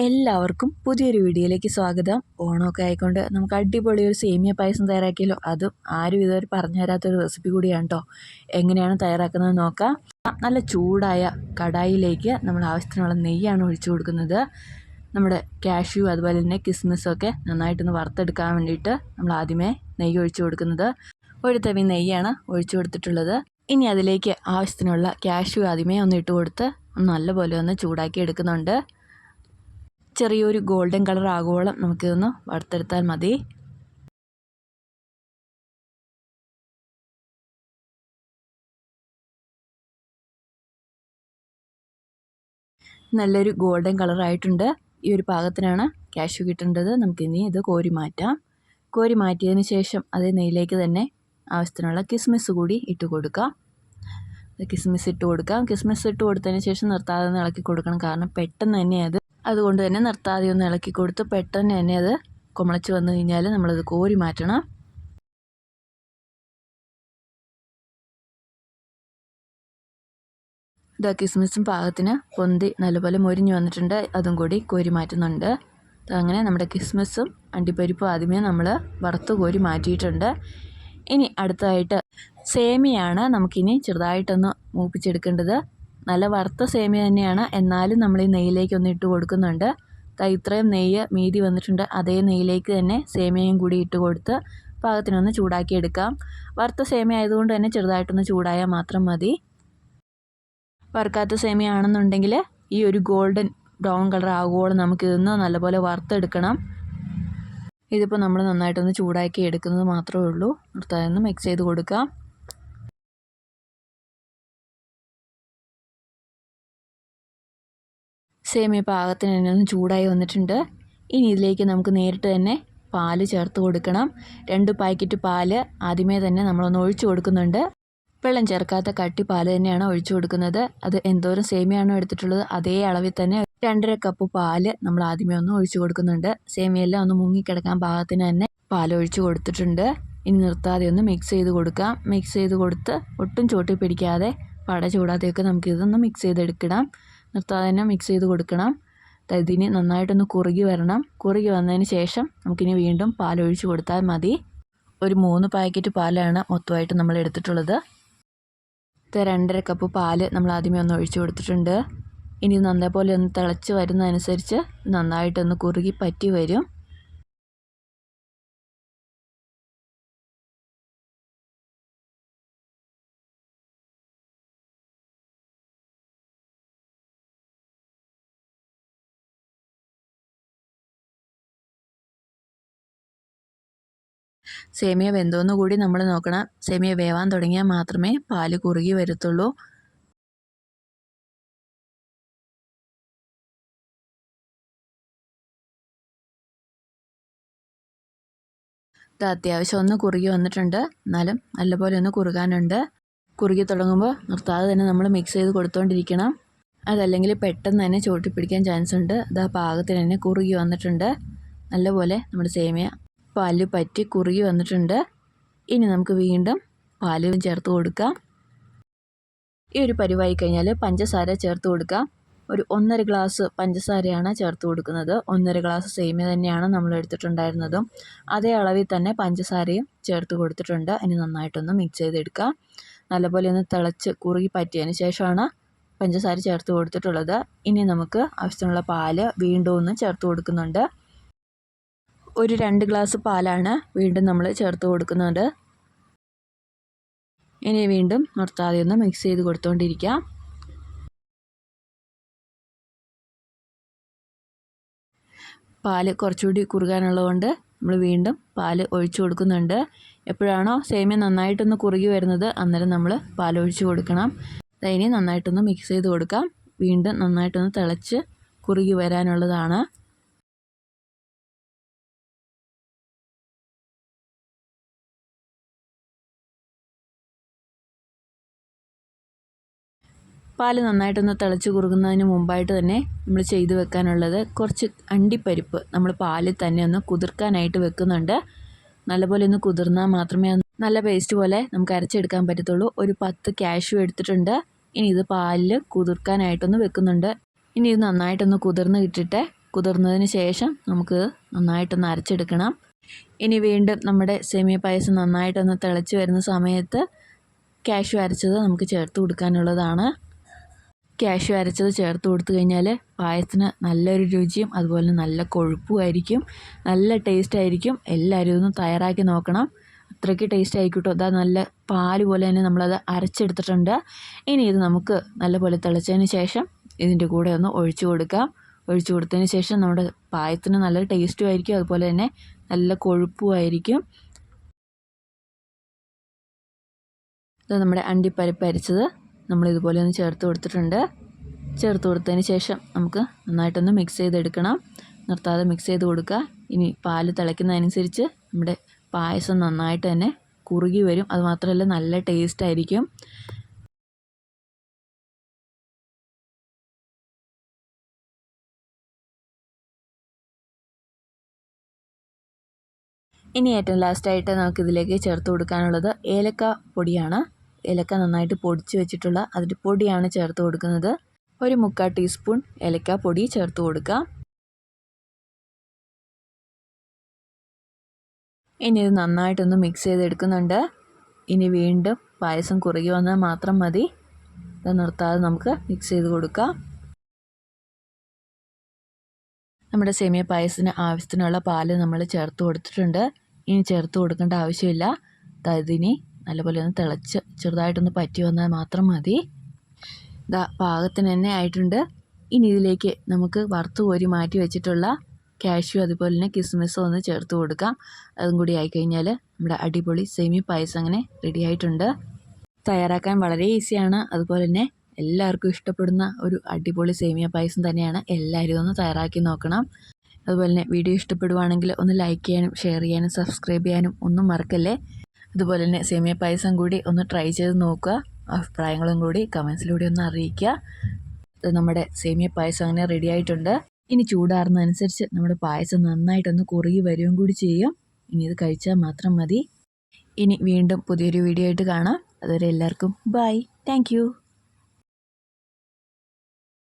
എല്ലാവർക്കും പുതിയൊരു വീഡിയോയിലേക്ക് സ്വാഗതം. ഓണമൊക്കെ ആയിക്കൊണ്ട് നമുക്ക് അടിപൊളി ഒരു സേമിയ പായസം തയ്യാറാക്കിയല്ലോ. അതും ആരും ഇതുവരെ പറഞ്ഞു തരാത്തൊരു റെസിപ്പി കൂടിയാണ് കേട്ടോ എങ്ങനെയാണ് തയ്യാറാക്കുന്നത് നോക്കാം. നല്ല ചൂടായ കടായിലേക്ക് നമ്മൾ ആവശ്യത്തിനുള്ള നെയ്യാണ് ഒഴിച്ചു കൊടുക്കുന്നത്. നമ്മുടെ കാഷ്യൂ അതുപോലെ തന്നെ കിസ്മിസൊക്കെ നന്നായിട്ടൊന്ന് വറുത്തെടുക്കാൻ വേണ്ടിയിട്ട് നമ്മൾ ആദ്യമേ നെയ്യ് ഒഴിച്ചു കൊടുക്കുന്നത്. ഒരു തവി നെയ്യാണ് ഒഴിച്ചു കൊടുത്തിട്ടുള്ളത്. ഇനി അതിലേക്ക് ആവശ്യത്തിനുള്ള കാഷ്യൂ ആദ്യമേ ഒന്ന് ഇട്ട് കൊടുത്ത് നല്ലപോലെ ഒന്ന് ചൂടാക്കി എടുക്കുന്നുണ്ട്. ചെറിയൊരു ഗോൾഡൻ കളർ ആകുവോളം നമുക്കിതൊന്ന് വറുത്തെടുത്താൽ മതി. നല്ലൊരു ഗോൾഡൻ കളർ ആയിട്ടുണ്ട്. ഈ ഒരു പാകത്തിനാണ് കാഷ്യൂ കിട്ടേണ്ടത്. നമുക്കിനി ഇത് കോരി മാറ്റാം. കോരി മാറ്റിയതിന് ശേഷം അതേ നെയ്യിലേക്ക് തന്നെ ആവശ്യത്തിനുള്ള കിസ്മിസ് കൂടി ഇട്ട് കൊടുക്കാം. കിസ്മിസ് ഇട്ട് കൊടുക്കാം. കിസ്മിസ് ഇട്ട് കൊടുത്തതിന് ശേഷം നിർത്താതെ ഇളക്കി കൊടുക്കണം. കാരണം പെട്ടെന്ന് തന്നെ അത് അതുകൊണ്ട് തന്നെ നിർത്താതെ ഒന്ന് ഇളക്കി കൊടുത്ത് പെട്ടെന്ന് തന്നെ അത് കുമളച്ച് വന്നു കഴിഞ്ഞാൽ നമ്മളത് കോരി മാറ്റണം. ഇതാ കിസ്മിസും പാകത്തിന് പൊന്തി നല്ലപോലെ മൊരിഞ്ഞ് വന്നിട്ടുണ്ട്. അതും കൂടി കോരി മാറ്റുന്നുണ്ട്. അങ്ങനെ നമ്മുടെ കിസ്മിസും അണ്ടിപ്പരിപ്പും ആദ്യമേ നമ്മൾ വറുത്ത് കോരി മാറ്റിയിട്ടുണ്ട്. ഇനി അടുത്തതായിട്ട് സേമിയാണ് നമുക്കിനി ചെറുതായിട്ടൊന്ന് മൂപ്പിച്ചെടുക്കേണ്ടത്. നല്ല വറുത്ത സേമിയ തന്നെയാണ്. എന്നാലും നമ്മൾ ഈ നെയ്യിലേക്ക് ഒന്ന് ഇട്ട് കൊടുക്കുന്നുണ്ട്. ഇത്രയും നെയ്യ് മീതി വന്നിട്ടുണ്ട്. അതേ നെയ്യിലേക്ക് തന്നെ സേമിയയും കൂടി ഇട്ട് കൊടുത്ത് പാകത്തിനൊന്ന് ചൂടാക്കിയെടുക്കാം വറുത്ത സേമിയ ആയതുകൊണ്ട് തന്നെ ചെറുതായിട്ടൊന്ന് ചൂടായാൽ മാത്രം മതി. വറുക്കാത്ത സേമിയ ആണെന്നുണ്ടെങ്കിൽ ഈ ഒരു ഗോൾഡൻ ബ്രൗൺ കളർ ആകുമ്പോൾ നമുക്ക് ഇതൊന്ന് നല്ലപോലെ വറുത്തെടുക്കണം. ഇതിപ്പോൾ നമ്മൾ നന്നായിട്ടൊന്ന് ചൂടാക്കി എടുക്കുന്നത് മാത്രമേ ഉള്ളൂ. നിർത്താതെ മിക്സ് ചെയ്ത് കൊടുക്കാം. സേമിയ പാകത്തിന് തന്നെ ഒന്ന് ചൂടായി വന്നിട്ടുണ്ട്. ഇനി ഇതിലേക്ക് നമുക്ക് നേരിട്ട് തന്നെ പാൽ ചേർത്ത് കൊടുക്കണം. രണ്ട് പാക്കറ്റ് പാൽ ആദ്യമേ തന്നെ നമ്മളൊന്ന് ഒഴിച്ചു കൊടുക്കുന്നുണ്ട്. വെള്ളം ചേർക്കാത്ത കട്ടി പാൽ തന്നെയാണ് ഒഴിച്ചു കൊടുക്കുന്നത്. അത് എന്തോരം സേമിയാണോ എടുത്തിട്ടുള്ളത് അതേ അളവിൽ തന്നെ രണ്ടര കപ്പ് പാൽ നമ്മൾ ആദ്യമേ ഒന്ന് ഒഴിച്ചു കൊടുക്കുന്നുണ്ട്. സേമിയെല്ലാം ഒന്ന് മുങ്ങിക്കിടക്കാൻ പാകത്തിന് തന്നെ പാൽ ഒഴിച്ചു കൊടുത്തിട്ടുണ്ട്. ഇനി നിർത്താതെ ഒന്ന് മിക്സ് ചെയ്ത് കൊടുക്കാം. മിക്സ് ചെയ്ത് കൊടുത്ത് ഒട്ടും ചോട്ടി പിടിക്കാതെ പട ചൂടാതെയൊക്കെ നമുക്കിതൊന്ന് മിക്സ് ചെയ്തെടുക്കണം നിർത്താതെ തന്നെ മിക്സ് ചെയ്ത് കൊടുക്കണം. ഇതിന് നന്നായിട്ടൊന്ന് കുറുകി വരണം. കുറുകി വന്നതിന് ശേഷം നമുക്കിനി വീണ്ടും പാലൊഴിച്ച് കൊടുത്താൽ മതി. ഒരു മൂന്ന് പാക്കറ്റ് പാലാണ് മൊത്തമായിട്ട് നമ്മൾ എടുത്തിട്ടുള്ളത്. രണ്ടര കപ്പ് പാൽ നമ്മൾ ആദ്യമേ ഒന്ന് ഒഴിച്ച് കൊടുത്തിട്ടുണ്ട്. ഇനി നന്നേപോലെ ഒന്ന് തിളച്ച് വരുന്നതനുസരിച്ച് നന്നായിട്ടൊന്ന് കുറുകി പറ്റി വരും. സേമിയ വെന്തോന്ന് കൂടി നമ്മൾ നോക്കണം. സേമിയ വേവാൻ തുടങ്ങിയാൽ മാത്രമേ പാൽ കുറുകി വരത്തുള്ളൂ. ഇത് അത്യാവശ്യം ഒന്ന് കുറുകി വന്നിട്ടുണ്ട്. എന്നാലും നല്ലപോലെ ഒന്ന് കുറുകാനുണ്ട്. കുറുകി തുടങ്ങുമ്പോൾ നിർത്താതെ തന്നെ നമ്മൾ മിക്സ് ചെയ്ത് കൊടുത്തുകൊണ്ടിരിക്കണം അതല്ലെങ്കിൽ പെട്ടെന്ന് തന്നെ ചോട്ടിപ്പിടിക്കാൻ ചാൻസ് ഉണ്ട്. അത് ആ പാകത്തിന് തന്നെ കുറുകി വന്നിട്ടുണ്ട്. നല്ലപോലെ നമ്മുടെ സേമിയ പാൽ പറ്റി കുറുകി വന്നിട്ടുണ്ട്. ഇനി നമുക്ക് വീണ്ടും പാൽ ചേർത്ത് കൊടുക്കാം. ഈ ഒരു പരിവായി കഴിഞ്ഞാൽ പഞ്ചസാര ചേർത്ത് കൊടുക്കാം. ഒരു ഒന്നര ഗ്ലാസ് പഞ്ചസാരയാണ് ചേർത്ത് കൊടുക്കുന്നത്. ഒന്നര ഗ്ലാസ് സേമിയ തന്നെയാണ് നമ്മൾ എടുത്തിട്ടുണ്ടായിരുന്നതും. അതേ അളവിൽ തന്നെ പഞ്ചസാരയും ചേർത്ത് കൊടുത്തിട്ടുണ്ട്. ഇനി നന്നായിട്ടൊന്ന് മിക്സ് ചെയ്തെടുക്കാം നല്ലപോലെ ഒന്ന് തിളച്ച് കുറുകി പറ്റിയതിന് ശേഷമാണ് പഞ്ചസാര ചേർത്ത് കൊടുത്തിട്ടുള്ളത്. ഇനി നമുക്ക് ആവശ്യത്തിനുള്ള പാൽ വീണ്ടും ഒന്ന് ചേർത്ത് കൊടുക്കുന്നുണ്ട്. ഒരു രണ്ട് ഗ്ലാസ് പാലാണ് വീണ്ടും നമ്മൾ ചേർത്ത് കൊടുക്കുന്നത്. ഇനി വീണ്ടും നിർത്താതെ ഒന്ന് മിക്സ് ചെയ്ത് കൊടുത്തുകൊണ്ടിരിക്കാം പാൽ കുറച്ചുകൂടി കുറുകാനുള്ളതുകൊണ്ട് നമ്മൾ വീണ്ടും പാൽ ഒഴിച്ചു കൊടുക്കുന്നുണ്ട്. എപ്പോഴാണോ സേമിയ നന്നായിട്ടൊന്ന് കുറുകി വരുന്നത് അന്നേരം നമ്മൾ പാൽ ഒഴിച്ചു കൊടുക്കണം. ഇനി നന്നായിട്ടൊന്ന് മിക്സ് ചെയ്ത് കൊടുക്കാം. വീണ്ടും നന്നായിട്ടൊന്ന് തിളച്ച് കുറുകി വരാനുള്ളതാണ്. പാൽ നന്നായിട്ടൊന്ന് തിളച്ച് കുറുകുന്നതിന് മുമ്പായിട്ട് തന്നെ നമ്മൾ ചെയ്ത് വെക്കാനുള്ളത് കുറച്ച് അണ്ടിപ്പരിപ്പ് നമ്മൾ പാലിൽ തന്നെ ഒന്ന് കുതിർക്കാനായിട്ട് വെക്കുന്നുണ്ട്. നല്ലപോലെ ഒന്ന് കുതിർന്നാൽ മാത്രമേ നല്ല പേസ്റ്റ് പോലെ നമുക്ക് അരച്ചെടുക്കാൻ പറ്റത്തുള്ളൂ. ഒരു പത്ത് കാഷ്യൂ എടുത്തിട്ടുണ്ട്. ഇനി ഇത് പാലിൽ കുതിർക്കാനായിട്ടൊന്ന് വെക്കുന്നുണ്ട്. ഇനി ഇത് നന്നായിട്ടൊന്ന് കുതിർന്ന് കിട്ടിയിട്ട് കുതിർന്നതിന് ശേഷം നമുക്ക് നന്നായിട്ടൊന്ന് അരച്ചെടുക്കണം. ഇനി വീണ്ടും നമ്മുടെ സേമിയ പായസം നന്നായിട്ടൊന്ന് തിളച്ച് വരുന്ന സമയത്ത് കാഷ്യു അരച്ചത് നമുക്ക് ചേർത്ത് കൊടുക്കാനുള്ളതാണ്. കാഷ്യു അരച്ചത് ചേർത്ത് കൊടുത്തു കഴിഞ്ഞാൽ പായസത്തിന് നല്ലൊരു രുചിയും അതുപോലെ നല്ല കൊഴുപ്പുമായിരിക്കും നല്ല ടേസ്റ്റ് ആയിരിക്കും. എല്ലാവരും ഇതൊന്ന് തയ്യാറാക്കി നോക്കണം. അത്രയ്ക്ക് ടേസ്റ്റ് ആയിക്കോട്ടോ. അതാ നല്ല പാൽ പോലെ തന്നെ നമ്മളത് അരച്ചെടുത്തിട്ടുണ്ട്. ഇനി ഇത് നമുക്ക് നല്ലപോലെ തിളച്ചതിന് ശേഷം ഇതിന്റെ കൂടെ ഒന്ന് ഒഴിച്ചു കൊടുക്കാം. ഒഴിച്ചു കൊടുത്തതിന് ശേഷം നമ്മുടെ പായസത്തിന് നല്ല ടേസ്റ്റും ആയിരിക്കും. അതുപോലെ തന്നെ നല്ല കൊഴുപ്പുമായിരിക്കും ഇത് നമ്മുടെ അണ്ടിപ്പരിപ്പ് അരിച്ചത്. നമ്മൾ ഇതുപോലെ ഒന്ന് ചേർത്ത് കൊടുത്തിട്ടുണ്ട്. ചേർത്ത് കൊടുത്തതിന് ശേഷം നമുക്ക് നന്നായിട്ടൊന്ന് മിക്സ് ചെയ്തെടുക്കണം. നിർത്താതെ മിക്സ് ചെയ്ത് കൊടുക്കുക. ഇനി പാൽ തിളയ്ക്കുന്നതനുസരിച്ച് നമ്മുടെ പായസം നന്നായിട്ട് തന്നെ കുറുകി വരും. അതുമാത്രമല്ല നല്ല ടേസ്റ്റ് ആയിരിക്കും. ഇനി ഏറ്റവും ലാസ്റ്റായിട്ട് നമുക്കിതിലേക്ക് ചേർത്ത് കൊടുക്കാനുള്ളത് ഏലക്ക പൊടിയാണ്. ഏലക്ക നന്നായിട്ട് പൊടിച്ച് വെച്ചിട്ടുള്ള അതിന്റെ പൊടിയാണ് ചേർത്ത് കൊടുക്കുന്നത്. ഒരു മുക്കാൽ ടീസ്പൂൺ ഏലക്ക പൊടി ചേർത്ത് കൊടുക്കുക. ഇനി ഇത് നന്നായിട്ടൊന്ന് മിക്സ് ചെയ്തെടുക്കുന്നുണ്ട്. ഇനി വീണ്ടും പായസം കുറുകി വന്നാൽ മാത്രം മതി. ഇത് നിർത്താതെ നമുക്ക് മിക്സ് ചെയ്ത് കൊടുക്കാം. നമ്മുടെ സേമിയ പായസത്തിന് ആവശ്യത്തിനുള്ള പാൽ നമ്മൾ ചേർത്ത് കൊടുത്തിട്ടുണ്ട്. ഇനി ചേർത്ത് കൊടുക്കേണ്ട ആവശ്യമില്ല. ഇതിനി നല്ലപോലെ ഒന്ന് തിളച്ച് ചെറുതായിട്ടൊന്ന് പറ്റി വന്നാൽ മാത്രം മതി. ഇതാ പാകത്തിന് തന്നെ ആയിട്ടുണ്ട്. ഇനി ഇതിലേക്ക് നമുക്ക് വറുത്ത് കോരി മാറ്റി വെച്ചിട്ടുള്ള കാഷ്യൂ അതുപോലെ തന്നെ കിസ്മിസും ഒന്ന് ചേർത്ത് കൊടുക്കാം. അതും കൂടി ആയിക്കഴിഞ്ഞാൽ നമ്മുടെ അടിപൊളി സെമി പായസം അങ്ങനെ റെഡി ആയിട്ടുണ്ട്. തയ്യാറാക്കാൻ വളരെ ഈസിയാണ് അതുപോലെ തന്നെ എല്ലാവർക്കും ഇഷ്ടപ്പെടുന്ന ഒരു അടിപൊളി സേമിയ പായസം തന്നെയാണ് എല്ലാവരും ഒന്ന് തയ്യാറാക്കി നോക്കണം. അതുപോലെ തന്നെ വീഡിയോ ഇഷ്ടപ്പെടുവാണെങ്കിൽ ഒന്ന് ലൈക്ക് ചെയ്യാനും ഷെയർ ചെയ്യാനും സബ്സ്ക്രൈബ് ചെയ്യാനും ഒന്നും മറക്കല്ലേ? അതുപോലെ തന്നെ സേമിയ പായസം കൂടി ഒന്ന് ട്രൈ ചെയ്ത് നോക്കുക. അഭിപ്രായങ്ങളും കൂടി കമൻസിലൂടെ ഒന്ന് അറിയിക്കുക. നമ്മുടെ സേമിയ പായസം അങ്ങനെ റെഡി ആയിട്ടുണ്ട്. ഇനി ചൂടാറുന്നതനുസരിച്ച് നമ്മുടെ പായസം നന്നായിട്ടൊന്ന് കുറുകി വരികയും കൂടി ചെയ്യും. ഇനി ഇത് കഴിച്ചാൽ മാത്രം മതി. ഇനി വീണ്ടും പുതിയൊരു വീഡിയോ ആയിട്ട് കാണാം. അതുവരെ എല്ലാവർക്കും ബൈ താങ്ക്